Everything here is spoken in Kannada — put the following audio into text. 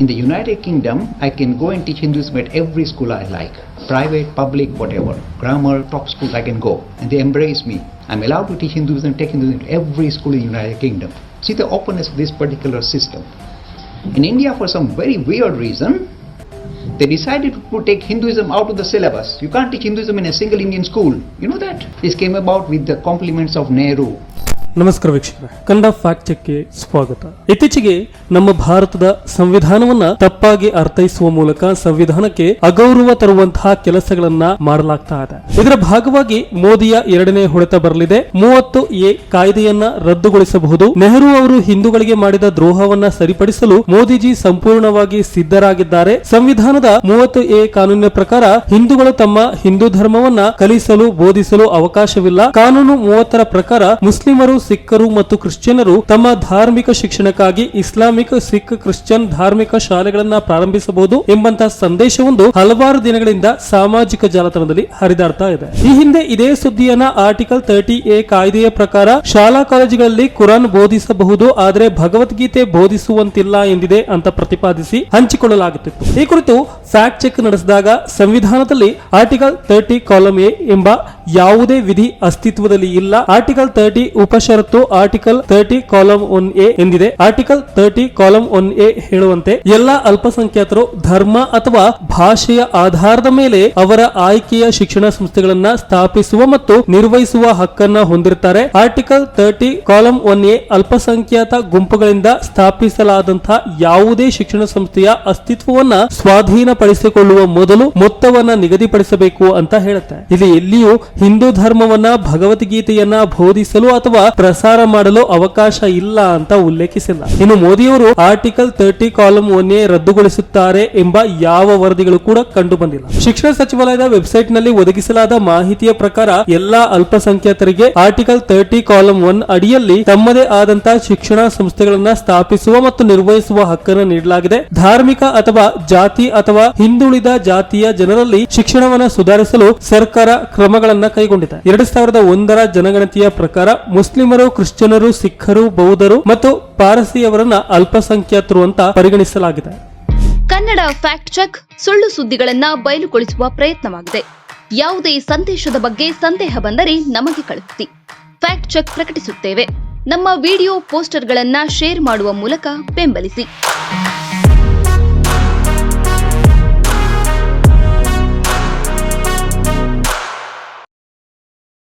In the United Kingdom, I can go and teach Hinduism at every school I like. Private, public, whatever. Grammar, top schools I can go. And they embrace me. I'm allowed to teach Hinduism, take Hinduism to every school in the United Kingdom. See the openness of this particular system. In India, for some very weird reason, they decided to take Hinduism out of the syllabus. You can't teach Hinduism in a single Indian school. You know that? This came about with the compliments of Nehru. ನಮಸ್ಕಾರ ವೀಕ್ಷಕರ. ಕನ್ನಡ ಫ್ಯಾಕ್ಟ್ ಚೆಕ್ಗೆ ಸ್ವಾಗತ. ಇತ್ತೀಚೆಗೆ ನಮ್ಮ ಭಾರತದ ಸಂವಿಧಾನವನ್ನ ತಪ್ಪಾಗಿ ಅರ್ಥೈಸುವ ಮೂಲಕ ಸಂವಿಧಾನಕ್ಕೆ ಅಗೌರವ ತರುವಂತಹ ಕೆಲಸಗಳನ್ನ ಮಾಡಲಾಗ್ತಾ ಇದೆ. ಇದರ ಭಾಗವಾಗಿ ಮೋದಿಯ ಎರಡನೇ ಹೊಡೆತ ಬರಲಿದೆ. ಮೂವತ್ತು ಎ ಕಾಯ್ದೆಯನ್ನ ರದ್ದುಗೊಳಿಸಬಹುದು. ನೆಹರು ಅವರು ಹಿಂದೂಗಳಿಗೆ ಮಾಡಿದ ದ್ರೋಹವನ್ನ ಸರಿಪಡಿಸಲು ಮೋದಿಜಿ ಸಂಪೂರ್ಣವಾಗಿ ಸಿದ್ಧರಾಗಿದ್ದಾರೆ. ಸಂವಿಧಾನದ ಮೂವತ್ತು ಎ ಕಾನೂನಿನ ಪ್ರಕಾರ ಹಿಂದೂಗಳು ತಮ್ಮ ಹಿಂದೂ ಧರ್ಮವನ್ನ ಕಲಿಸಲು, ಬೋಧಿಸಲು ಅವಕಾಶವಿಲ್ಲ. ಕಾನೂನು ಮೂವತ್ತರ ಪ್ರಕಾರ ಮುಸ್ಲಿಮರು ಸಿಖ್ಖರು ಮತ್ತು ಕ್ರಿಶ್ಚಿಯನರು ತಮ್ಮ ಧಾರ್ಮಿಕ ಶಿಕ್ಷಣಕ್ಕಾಗಿ ಇಸ್ಲಾಮಿಕ್ ಸಿಖ್ ಕ್ರಿಶ್ಚಿಯನ್ ಧಾರ್ಮಿಕ ಶಾಲೆಗಳನ್ನ ಪ್ರಾರಂಭಿಸಬಹುದು ಎಂಬಂತಹ ಸಂದೇಶವೊಂದು ಹಲವಾರು ದಿನಗಳಿಂದ ಸಾಮಾಜಿಕ ಜಾಲತಾಣದಲ್ಲಿ ಹರಿದಾಡ್ತಾ ಇದೆ. ಈ ಹಿಂದೆ ಇದೇ ಸುದ್ದಿಯನ್ನ ಆರ್ಟಿಕಲ್ ತರ್ಟಿ ಎ ಕಾಯ್ದೆಯ ಪ್ರಕಾರ ಶಾಲಾ ಕಾಲೇಜುಗಳಲ್ಲಿ ಕುರಾನ್ ಬೋಧಿಸಬಹುದು, ಆದರೆ ಭಗವದ್ಗೀತೆ ಬೋಧಿಸುವಂತಿಲ್ಲ ಎಂದಿದೆ ಅಂತ ಪ್ರತಿಪಾದಿಸಿ ಹಂಚಿಕೊಳ್ಳಲಾಗುತ್ತಿತ್ತು. ಈ ಕುರಿತು ಫ್ಯಾಕ್ಟ್ ಚೆಕ್ ನಡೆಸಿದಾಗ ಸಂವಿಧಾನದಲ್ಲಿ ಆರ್ಟಿಕಲ್ ತರ್ಟಿ ಕಾಲಂ ಎ ಎಂಬ ಯಾವುದೇ ವಿಧಿ ಅಸ್ತಿತ್ವದಲ್ಲಿ ಇಲ್ಲ. Article thirty ಉಪಷರತ್ತು article thirty column one A ಎಂದಿದೆ. Article thirty column one A ಹೇಳುವಂತೆ, ಎಲ್ಲಾ ಅಲ್ಪಸಂಖ್ಯಾತರು ಧರ್ಮ ಅಥವಾ ಭಾಷೆಯ ಆಧಾರದ ಮೇಲೆ ಅವರ ಆಯ್ಕೆಯ ಶಿಕ್ಷಣ ಸಂಸ್ಥೆಗಳನ್ನ ಸ್ಥಾಪಿಸುವ ಮತ್ತು ನಿರ್ವಹಿಸುವ ಹಕ್ಕನ್ನ ಹೊಂದಿರುತ್ತಾರೆ. Article thirty column one A ಅಲ್ಪಸಂಖ್ಯಾತ ಗುಂಪುಗಳಿಂದ ಸ್ಥಾಪಿಸಲಾದಂತಹ ಯಾವುದೇ ಶಿಕ್ಷಣ ಸಂಸ್ಥೆಯ ಅಸ್ತಿತ್ವವನ್ನ ಸ್ವಾಧೀನಪಡಿಸಿಕೊಳ್ಳುವ ಮೊದಲು ಮೊತ್ತವನ್ನ ನಿಗದಿಪಡಿಸಬೇಕು ಅಂತ ಹೇಳುತ್ತೆ ಇಲ್ಲಿ ಎಲ್ಲಿಯೂ ಹಿಂದೂ ಧರ್ಮವನ್ನ ಭಗವದ್ಗೀತೆಯನ್ನ ಬೋಧಿಸಲು ಅಥವಾ ಪ್ರಸಾರ ಮಾಡಲು ಅವಕಾಶ ಇಲ್ಲ ಅಂತ ಉಲ್ಲೇಖಿಸಿಲ್ಲ. ಇನ್ನು ಮೋದಿಯವರು article thirty column one A ರದ್ದುಗೊಳಿಸುತ್ತಾರೆ ಎಂಬ ಯಾವ ವರದಿಗಳು ಕೂಡ ಕಂಡು ಬಂದಿಲ್ಲ ಶಿಕ್ಷಣ ಸಚಿವಾಲಯದ ವೆಬ್ಸೈಟ್ನಲ್ಲಿ ಒದಗಿಸಲಾದ ಮಾಹಿತಿಯ ಪ್ರಕಾರ ಎಲ್ಲಾ ಅಲ್ಪಸಂಖ್ಯಾತರಿಗೆ ಆರ್ಟಿಕಲ್ ತರ್ಟಿ ಕಾಲಂ ಒನ್ ಅಡಿಯಲ್ಲಿ ತಮ್ಮದೇ ಆದಂತಹ ಶಿಕ್ಷಣ ಸಂಸ್ಥೆಗಳನ್ನ ಸ್ಥಾಪಿಸುವ ಮತ್ತು ನಿರ್ವಹಿಸುವ ಹಕ್ಕನ್ನು ನೀಡಲಾಗಿದೆ. ಧಾರ್ಮಿಕ ಅಥವಾ ಜಾತಿ ಅಥವಾ ಹಿಂದುಳಿದ ಜಾತಿಯ ಜನರಲ್ಲಿ ಶಿಕ್ಷಣವನ್ನು ಸುಧಾರಿಸಲು ಸರ್ಕಾರ ಕ್ರಮಗಳನ್ನ ಕೈಗೊಂಡಿದೆ. ಎರಡ್ ಸಾವಿರದ ಒಂದರ ಜನಗಣತಿಯ ಪ್ರಕಾರ ಮುಸ್ಲಿಮರು ಕ್ರಿಶ್ಚಿಯನರು, ಸಿಖ್ಖರು, ಬೌದ್ಧರು ಮತ್ತು ಪಾರಸಿಯವರನ್ನ ಅಲ್ಪಸಂಖ್ಯಾತರು ಅಂತ ಪರಿಗಣಿಸಲಾಗಿದೆ. ಕನ್ನಡ ಫ್ಯಾಕ್ಟ್ ಚೆಕ್ ಸುಳ್ಳು ಸುದ್ದಿಗಳನ್ನ ಬಯಲುಗೊಳಿಸುವ ಪ್ರಯತ್ನವಾಗಿದೆ. ಯಾವುದೇ ಸಂದೇಶದ ಬಗ್ಗೆ ಸಂದೇಹ ಬಂದರೆ ನಮಗೆ ಕಳುಹಿಸಿ. ಫ್ಯಾಕ್ಟ್ ಚೆಕ್ ಪ್ರಕಟಿಸುತ್ತೇವೆ. ನಮ್ಮ ವಿಡಿಯೋ ಪೋಸ್ಟರ್ಗಳನ್ನ ಶೇರ್ ಮಾಡುವ ಮೂಲಕ ಬೆಂಬಲಿಸಿ.